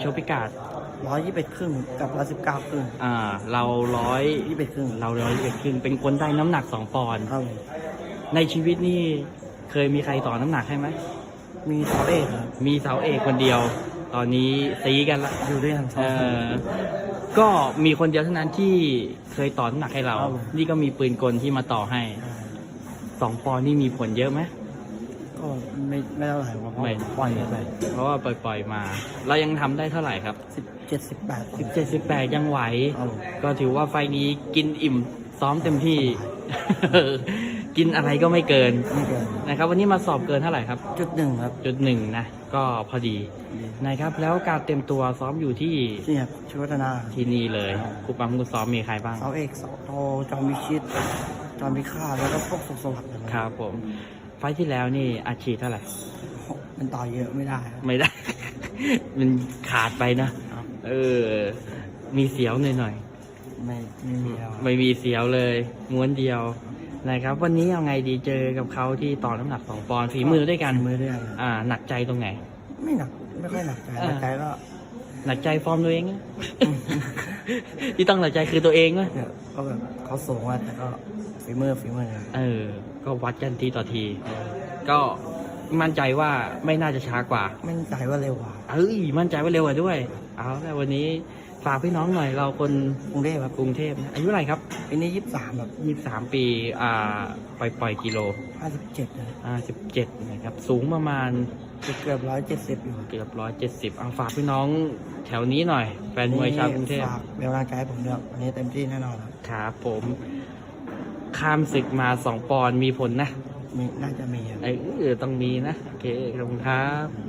โชว์พิกัดร้อยยี่สิบครึ่งกับร้อยสิบเก้าครึ่งอ่า เราร้อยยี่สิบครึ่งเราร้อยเอ็ดครึ่งเป็นคนได้น้ำหนักสองปอนด์ครับผมในชีวิตนี่เคยมีใครต่อน้ำหนักให้ไหมมีสาวเอกครับมีเสาเอกคนเดียว ตอนนี้ซีกันละอยู่ด้วยกันสอเองคนอก็มีคนเดียวเท่านั้นที่เคยต่อน้ำหนักให้เราครับผมนี่ก็มีปืนกลที่มาต่อให้สองปอนด์นี่มีผลเยอะไหม ก็ไม่ไม่เท่าไหร่เพราะไม่ ปล่อยไปเพราะว่าปล่อยๆมา เรายังทำได้เท่าไหร่ครับ สิบเจ็ดสิบแปดสิบเจ็ดสิบแปดยังไหวครับผมก็ถือว่าไฟล์นี้กินอิ่มซ้อมเต็มที่ กินอะไรก็ไม่เกินไม่เกินนะครับ วันนี้มาสอบเกินเท่าไหร่ครับ จุดหนึ่งครับจุดหนึ่งนะ ก็พอดีนะครับ แล้วการเต็มตัวซ้อมอยู่ที่นี่ครับชุวัฒนาที่นี่เลยครูปั๊มครูซ้อมมีใครบ้าง เสาเอกเสาโทจอมวิชิตจอมพิฆาตแล้วก็พวกสุขสวัสดิ์นะคครับรับผม ไฟล์ที่แล้วนี่อาชีพเท่าไหร่ มันต่อยเยอะไม่ได้ครับ ไม่ได้ มันขาดไปนะเออ มีเสียวหน่อยหน่อยไม่ไม่มีแล้วๆไม่มีเสียวเลย ม้วนเดียวนะครับ วันนี้เอาไงดีเจอกับเขาที่ต่อน้ำหนักสองปอนด์ฝีมือด้วยกัน มือด้วยกันอ่า หนักใจตรงไหน ไม่หนัก ไม่ค่อยหนักใจอ่าหนักใจก็ หนักใจฟอร์มตัวเองอะที่ต้องหนักใจคือตัวเองวะเนี่ยก็แบบเขาสูงอะแต่ก็ฝีมือฝีมือครับเออ ก็วัดกันทีต่อที ก็มั่นใจว่าไม่น่าจะช้ากว่าไม่ใจว่าเร็วกว่า เอ้ยมั่นใจว่าเร็วกว่าด้วย เอาแต่วันนี้ ฝากพี่น้องหน่อยเราคนกรุงเทพครับกรุงเทพนะอายุเท่าไหร่ครับปีนี้ยี่สิบสามแบบยี่สามปีอ่าปล่อยปล่อยกิโลห้าสิบเจ็ดนะอ่าสิบเจ็ดนะครับสูงประมาณเกือบร้อยเจ็ดสิบอยู่เกือบร้อยเจ็ดสิบเอาฝากพี่น้องแถวนี้หน่อย แฟนมวยชาวกรุงเทพฝากเป็นกำลังใจให้ผมด้วยวันนี้เต็มที่แน่นอนครับครับผมข้ามศึกมาสองปอนด์มีผลนะมีน่าจะมีครับเออต้องมีนะโอเคขอบคุณครับ